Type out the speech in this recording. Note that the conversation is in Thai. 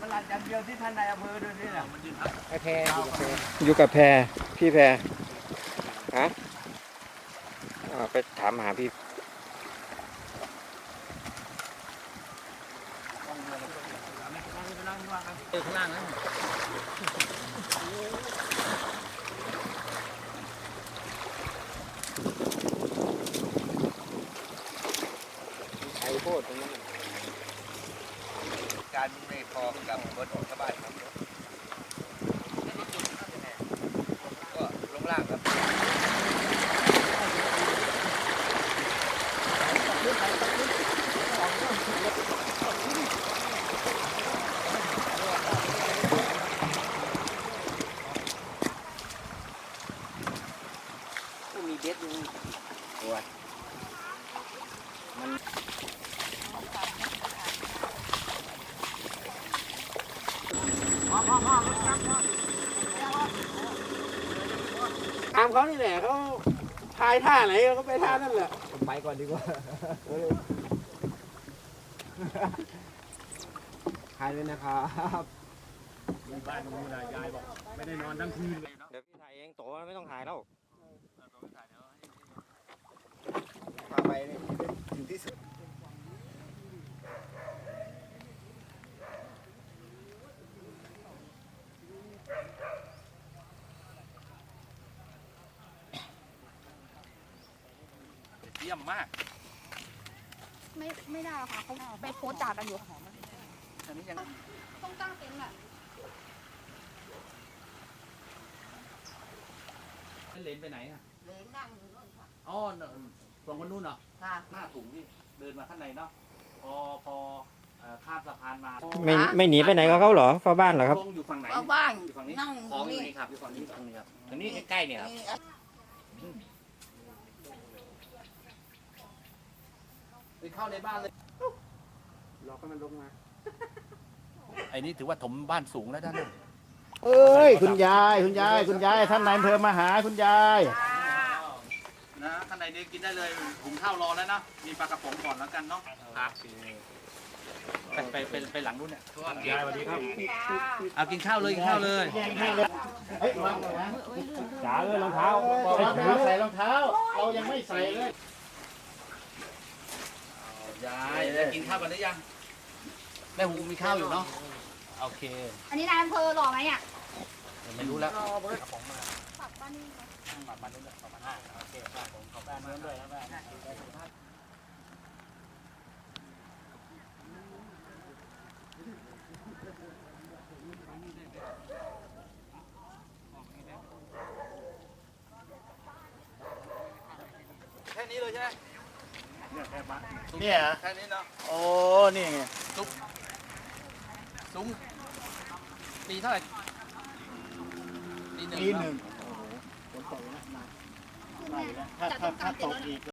ประหลัดอย่างเดียวที่ท่านนายอำเภอด้วยนี่แหละแพรอยู่กับแพรพี่แพรฮะอ่าไปถามหาพี่ข้างล่างนะ พดตรงนั้นการไม่พอกับรถของชาวบ้านครับก็ลงล่างครับมีเบ็ดอยู่ตามเขานี่แหละเขาทายท่าไหนเขาไปท่านั่นแหละผมไปก่อนดีกว่าขายเลยนะครับเดี๋ยวพี่ถ่ายเองโตไม่ต้องถ่ายแล้วพาไปนี่ถึงที่สุด ยี่ยมมาก ไม่ไม่ได้หรอกค่ะเขาไปโพสต์ด่ากันอยู่อันนี้ยังต้องตั้งเต็นท์อะเลนไปไหนอะเหลนนั่งอยู่นู่นค่ะอ๋อสองคนนู้นเหรอค่ะหน้าถุงที่เดินมาข้างในเนาะพอพอเอ่อข้ามสะพานมาไม่ไม่หนีไปไหนกับเขาเหรอเฝ้าบ้านเหรอครับลงอยู่ฝั่งไหนเอาบ้านอยู่ฝั่งนี้นั่งของอยู่นี่นี่ครับอยู่ฝั่งนี้ฝั่งนี้ครับอันนี้ใกล้ๆเนี่ยครับ ไปเข้าในบ้านเลยรอให้มันลงมา ไอ้นี่ถือว่าถมบ้านสูงแล้วด้านนั้นเอ้ย คุณยายคุณยายคุณยายท่านนายอำเภอมาหาคุณยาย นะข้างในนี้กินได้เลยหุงข้าวรอแล้วนะ มีปลากระป๋องก่อนแล้วกันเนาะครับไปไปไปไปหลังนู้นเนี่ยยายสวัสดีครับเอากินข้าวเลยกินข้าวเลย เฮ้ยมาจ๋าเอ้ยรองเท้าบอกว่าไม่เอาใส่รองเท้า เรายังไม่ใส่เลย ยายได้กินข้าวกันหรือยัง แม่หูมีข้าวอยู่เนาะ โอเคอันนี้นายอำเภอหล่อไหมอะไม่รู้แล้วฝากบ้านนี่ไหมแค่นี้เลยใช่ไหม เนี่ยเหรอแค่นี้เนาะโอ้นี่ไงสูงปีเท่าไหร่ปีหนึ่งปีหนึ่งแม่ถ้าจะถ้าต้องกาถ้ารตเต็นท์กแล้วอีก